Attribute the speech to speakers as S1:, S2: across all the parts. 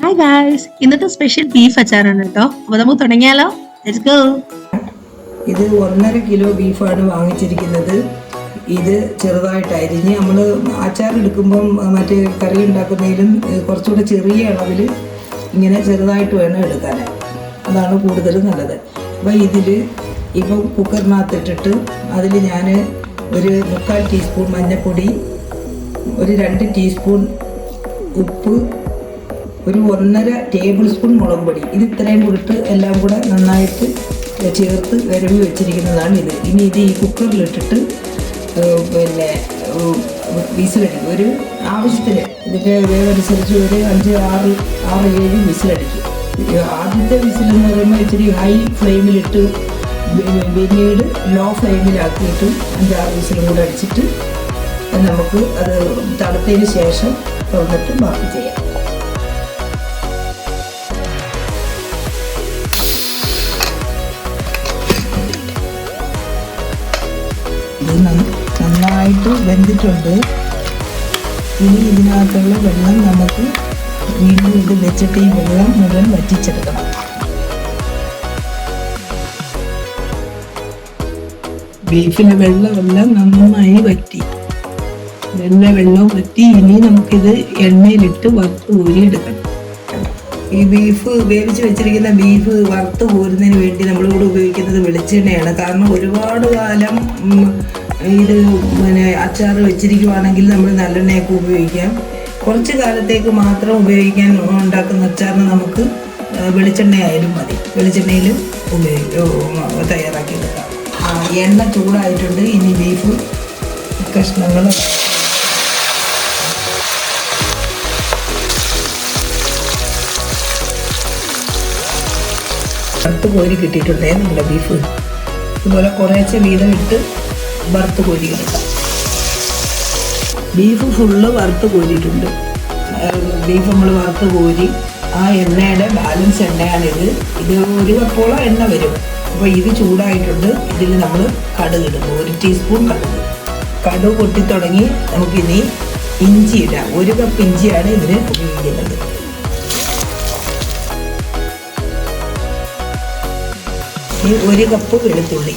S1: Hi guys ഇന്നത്തെ special beef അച്ചാറാണ് കേട്ടോ. അപ്പൊ നമുക്ക് തുടങ്ങിയാലോ? ലെറ്റ്സ് ഗോ
S2: ഇത് ഒന്നര കിലോ ബീഫാണ് വാങ്ങിച്ചിരിക്കുന്നത്. ഇത് ചെറുതായിട്ട് അരിഞ്ഞ് നമ്മൾ അച്ചാർ എടുക്കുമ്പം മറ്റേ കറി ഉണ്ടാക്കുന്നതിലും കുറച്ചുകൂടെ ചെറിയ അളവിൽ ഇങ്ങനെ ചെറുതായിട്ട് വേണം എടുക്കാൻ അതാണ് കൂടുതൽ നല്ലത്. അപ്പോൾ ഇതിൽ ഇപ്പം കുക്കറിനകത്തിട്ടിട്ട് അതിൽ ഞാൻ ഒരു മുക്കാൽ ടീസ്പൂൺ മഞ്ഞൾപ്പൊടി ഒരു രണ്ട് ടീസ്പൂൺ ഉപ്പ് ഒരു ഒന്നര ടേബിൾ സ്പൂൺ മുളക് പൊടി ഇത് ഇത്രയും കൊടുത്ത് എല്ലാം കൂടെ നന്നായിട്ട് ചേർത്ത് വരവി വെച്ചിരിക്കുന്നതാണ് ഇത്. ഇനി ഇത് ഈ കുക്കറിലിട്ടിട്ട് പിന്നെ വിസിലടിക്കും. ഒരു ആവശ്യത്തിന് ഇതിന്റെ വേവനുസരിച്ച് ഒരു അഞ്ച് ആറ് ആറ് ഏഴ് വിസിലടിക്കും. ആദ്യത്തെ വിസിലെന്ന് പറയുമ്പോൾ ഇച്ചിരി ഹൈ ഫ്ലെയിമിലിട്ട് പിന്നീട് ലോ ഫ്ലെയിമിലാക്കിയിട്ട് അഞ്ചാറ് വിസിലും കൂടെ അടിച്ചിട്ട് നമുക്ക് അത് തണുത്തതിന് ശേഷം തുറന്നിട്ട് മാർക്ക് ചെയ്യാം. നന്നായിട്ട് വെന്തിട്ടുണ്ട്. ഇനി ഇതിനകത്തുള്ള വെള്ളം നമുക്ക് വീണ്ടും ഇത് വെച്ചിട്ട് ഈ വെള്ളം മുഴുവൻ വറ്റിച്ചെടുക്കണം. ബീഫിലെ വെള്ളമെല്ലാം നന്നായി വറ്റി. എല്ലാ വെള്ളവും വറ്റി ഇനി നമുക്കിത് എണ്ണയിലിട്ട് വറുത്ത് ഊരിയെടുക്കണം. ഈ ബീഫ് വേവിച്ച് വെച്ചിരിക്കുന്ന ബീഫ് വറുത്ത് കോരുന്നതിന് വേണ്ടി നമ്മളിവിടെ ഉപയോഗിക്കുന്നത് വെളിച്ചെണ്ണയാണ്. കാരണം ഒരുപാട് കാലം ഇത് പിന്നെ അച്ചാർ വെച്ചിരിക്കുവാണെങ്കിൽ നമ്മൾ നല്ലെണ്ണയൊക്കെ ഉപയോഗിക്കാം. കുറച്ച് കാലത്തേക്ക് മാത്രം ഉപയോഗിക്കാൻ ഉണ്ടാക്കുന്ന അച്ചാറിന് നമുക്ക് വെളിച്ചെണ്ണയായാലും മതി. വെളിച്ചെണ്ണയിലും ഉപയോഗി തയ്യാറാക്കി എടുക്കാം എണ്ണ ചൂടായിട്ടുണ്ട്. ഇനി ബീഫ് കഷ്ണങ്ങൾ വറുത്ത് കോരി കിട്ടിയിട്ടുണ്ടേ നമ്മുടെ ബീഫ്. ഇതുപോലെ കുറേശ്ശെ വീതം ഇട്ട് വറുത്ത് കോരി കിട്ടാം ബീഫ് ഫുള്ള് വറുത്ത് കോരിയിട്ടുണ്ട്. ബീഫ് നമ്മൾ വറുത്ത് കോരി ആ എണ്ണയുടെ ബാലൻസ് എണ്ണയാണിത്. ഇത് ഒരു കപ്പോളം എണ്ണ വരും. അപ്പോൾ ഇത് ചൂടായിട്ടുണ്ട്. ഇതിൽ നമ്മൾ കടുക് ഇടുന്നു. ഒരു ടീസ്പൂൺ കടുക്. കടുക് പൊട്ടി തുടങ്ങി നമുക്കിനി ഇഞ്ചി ഇടാം. ഒരു കപ്പ് ഇഞ്ചിയാണ് ഇതിന് ഉപയോഗിക്കുന്നത്. ഈ ഒരു കപ്പ് വെളുത്തുള്ളി.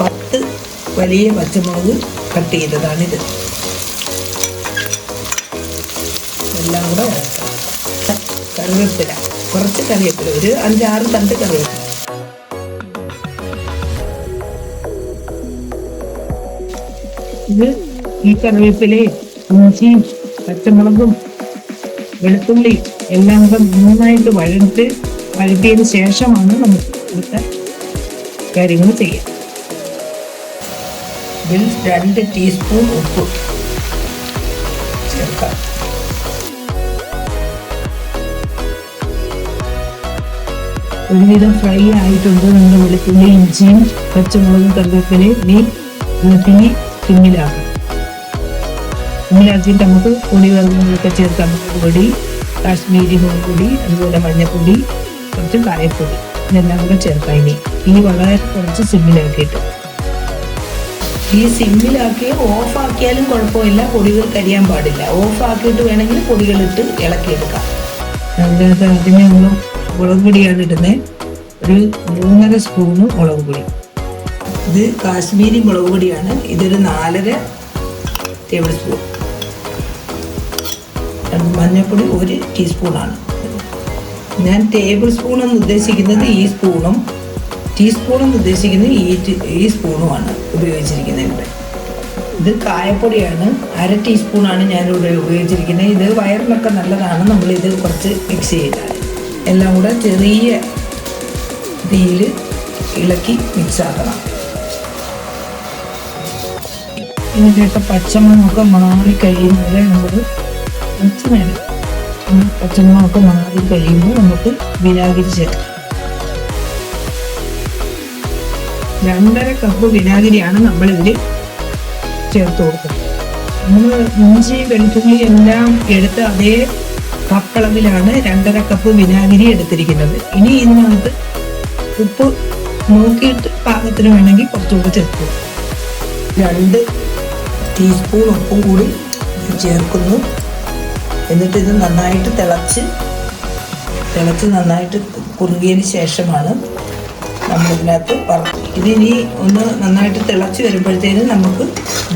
S2: പത്ത് വലിയ പച്ചമുളക് കട്ട് ചെയ്തതാണിത്. എല്ലാം കൂടെ കറിവേപ്പില. കുറച്ച് കറിവേപ്പില. ഒരു അഞ്ചാറ് തണ്ട് കറിവേപ്പില. ഈ കറിവേപ്പിലയും ഇഞ്ചിയും പച്ചമുളകും വെളുത്തുള്ളി എല്ലാം കൂടെ നന്നായിട്ട് വഴുത്ത് വഴറ്റിയതിന് ശേഷമാണ് നമുക്ക് ഇവിടുത്തെ കാര്യങ്ങൾ ചെയ്യാം. ഇതിൽ രണ്ട് ടീസ്പൂൺ ഉപ്പ് ചേർക്കാം. ഒരുവിധം ഫ്രൈ ആയിട്ടുണ്ട് നമ്മുടെ വെളുത്തുള്ളി ഇഞ്ചിയും പച്ചമുളകും കറിവേപ്പിലയും. നീ തീ തിങ്ങിലാക്കും തിങ്ങിലാക്കിയിട്ട് നമുക്ക് പൊടി വർഗങ്ങളൊക്കെ ചേർക്കാം. പൊടി കാശ്മീരി മുളകുപൊടി അതുപോലെ മഞ്ഞൾപ്പൊടി കുറച്ച് കായപ്പൊടി ഇതെല്ലാം കൂടെ ചേർക്കാം ഇനി. ഇനി വളരെ കുറച്ച് സിമ്മിലാക്കിയിട്ട്. ഈ സിമ്മിലാക്കി ഓഫ് ആക്കിയാലും കുഴപ്പമില്ല പൊടികൾ കരിയാൻ പാടില്ല. ഓഫ് ആക്കിയിട്ട് വേണമെങ്കിൽ പൊടികളിട്ട് ഇളക്കിയെടുക്കാം. അതിനകത്ത് ആദ്യമേ നമ്മൾ മുളക് പൊടിയാണ് ഇടുന്നത് ഒരു മൂന്നര സ്പൂണ് മുളക് പൊടി. ഇത് കാശ്മീരി മുളക് പൊടിയാണ്. ഇതൊരു നാലര ടേബിൾ സ്പൂൺ. മഞ്ഞൾപ്പൊടി ഒരു ടീസ്പൂണാണ്. ഞാൻ ടേബിൾ സ്പൂൺ എന്ന് ഉദ്ദേശിക്കുന്നത് ഈ സ്പൂണും ടീസ്പൂൺ എന്ന് ഉദ്ദേശിക്കുന്നത് ഈ ഈ സ്പൂണുമാണ് ഉപയോഗിച്ചിരിക്കുന്നത് ഇവിടെ. ഇത് കായപ്പൊടിയാണ് അര ടീസ്പൂണാണ് ഞാനിവിടെ ഉപയോഗിച്ചിരിക്കുന്നത്. ഇത് വയറിനൊക്കെ നല്ലതാണ് നമ്മൾ ഇത് കുറച്ച് മിക്സ് ചെയ്താൽ. എല്ലാം കൂടെ ചെറിയ തീയിൽ ഇളക്കി മിക്സ് ആക്കണം. ഇതിന്റെയൊക്കെ പച്ചമുളകൊക്കെ മാറി കഴിയുന്നത് നമ്മൾ കുറച്ച് നേരം പച്ചമണമൊക്കെ മാറി കഴിയുമ്പോൾ നമുക്ക് വിനാഗിരി ചേർക്കാം. രണ്ടര കപ്പ് വിനാഗിരിയാണ് നമ്മളിതിൽ ചേർത്ത് കൊടുക്കുന്നത്. നമ്മൾ ഇഞ്ചി വെളുത്തുള്ളി എല്ലാം എടുത്ത് അതേ കപ്പളവിലാണ് രണ്ടര കപ്പ് വിനാഗിരി എടുത്തിരിക്കുന്നത്. ഇനി ഇതിനകത്ത് ഉപ്പ് നോക്കിയിട്ട് പാകത്തിന് വേണമെങ്കിൽ കുറച്ചും കൂടി ചേർക്കുക രണ്ട് ടീസ്പൂൺ ഉപ്പും കൂടി ചേർക്കുന്നു. എന്നിട്ട് ഇത് നന്നായിട്ട് തിളച്ച് തിളച്ച് നന്നായിട്ട് കുറുകിയതിന് ശേഷമാണ് നമ്മളിതിനകത്ത് പറഞ്ഞു ഇതിനി ഒന്ന് നന്നായിട്ട് തിളച്ച് വരുമ്പോഴത്തേനും നമുക്ക്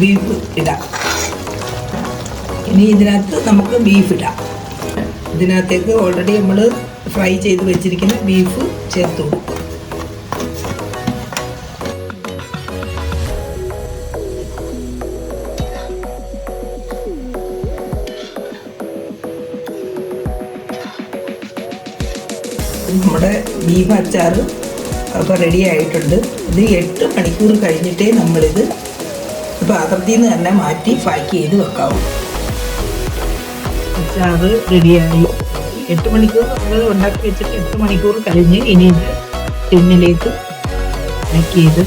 S2: ബീഫ് ഇടാം. ഇനി ഇതിനകത്ത് നമുക്ക് ബീഫ് ഇടാം. ഇതിനകത്തേക്ക് ഓൾറെഡി നമ്മൾ ഫ്രൈ ചെയ്ത് വെച്ചിരിക്കുന്ന ബീഫ് ചേർത്ത് കൊടുക്കും. നമ്മുടെ ബീഫ് അച്ചാർ അപ്പോൾ റെഡി ആയിട്ടുണ്ട്. ഇത് എട്ട് മണിക്കൂർ കഴിഞ്ഞിട്ടേ നമ്മളിത് പാത്രത്തിൽ നിന്ന് തന്നെ മാറ്റി പാക്ക് ചെയ്ത് വെക്കാവൂ. അച്ചാർ റെഡിയായി എട്ട് മണിക്കൂർ നമ്മൾ ഉണ്ടാക്കി വെച്ചിട്ട് എട്ട് മണിക്കൂർ കഴിഞ്ഞ് ഇനി ടിന്നിലേക്ക് പാക്ക് ചെയ്ത്